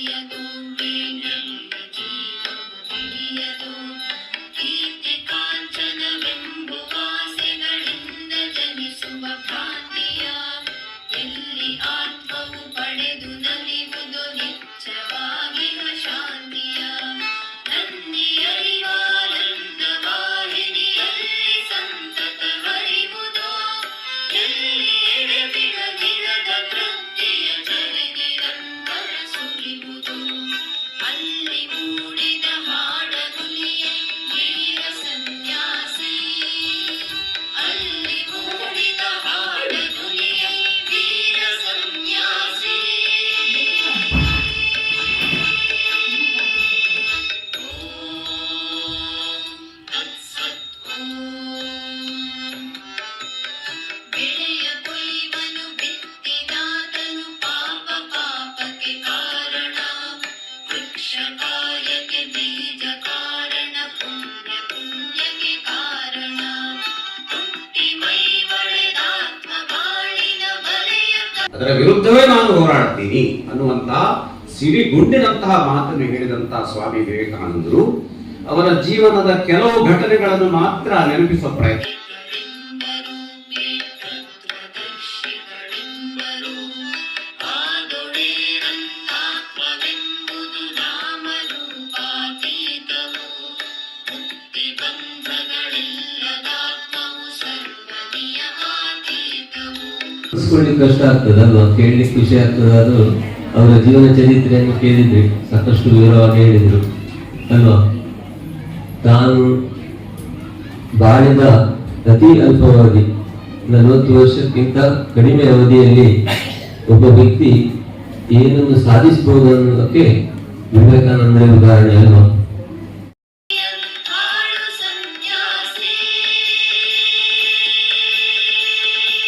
ತಿಳಿಯದು ಅದರ ವಿರುದ್ಧವೇ ನಾನು ಹೋರಾಡ್ತೀನಿ ಅನ್ನುವಂತ ಸಿರಿಗುಂಡಿನಂತಹ ಮಾತನ್ನು ಹೇಳಿದಂತಹ ಸ್ವಾಮಿ ವಿವೇಕಾನಂದರು ಅವರ ಜೀವನದ ಕೆಲವು ಘಟನೆಗಳನ್ನು ಮಾತ್ರ ನೆನಪಿಸುವ ಪ್ರಯತ್ನ ಅನ್ಸ್ಕೊಳ್ಳಿಕ್ಕೆ ಕಷ್ಟ ಆಗ್ತದಲ್ವಾ? ಕೇಳಲಿಕ್ಕೆ ಖುಷಿ ಆಗ್ತದೆ ಅದು ಅವರ ಜೀವನ ಚರಿತ್ರೆಯನ್ನು ಕೇಳಿದ್ರಿ ಸಾಕಷ್ಟು ವಿವರವಾಗಿ ಹೇಳಿದ್ರು, ಅಲ್ವಾ? ತಾನು ಬಾಳಿದ ಅತಿ ಅಲ್ಪವಾಗಿ ನಲವತ್ತು ವರ್ಷಕ್ಕಿಂತ ಕಡಿಮೆ ಅವಧಿಯಲ್ಲಿ ಒಬ್ಬ ವ್ಯಕ್ತಿ ಏನನ್ನು ಸಾಧಿಸಬಹುದು ಅನ್ನೋದಕ್ಕೆ ವಿವೇಕಾನಂದ ಉದಾಹರಣೆ, ಅಲ್ವಾ?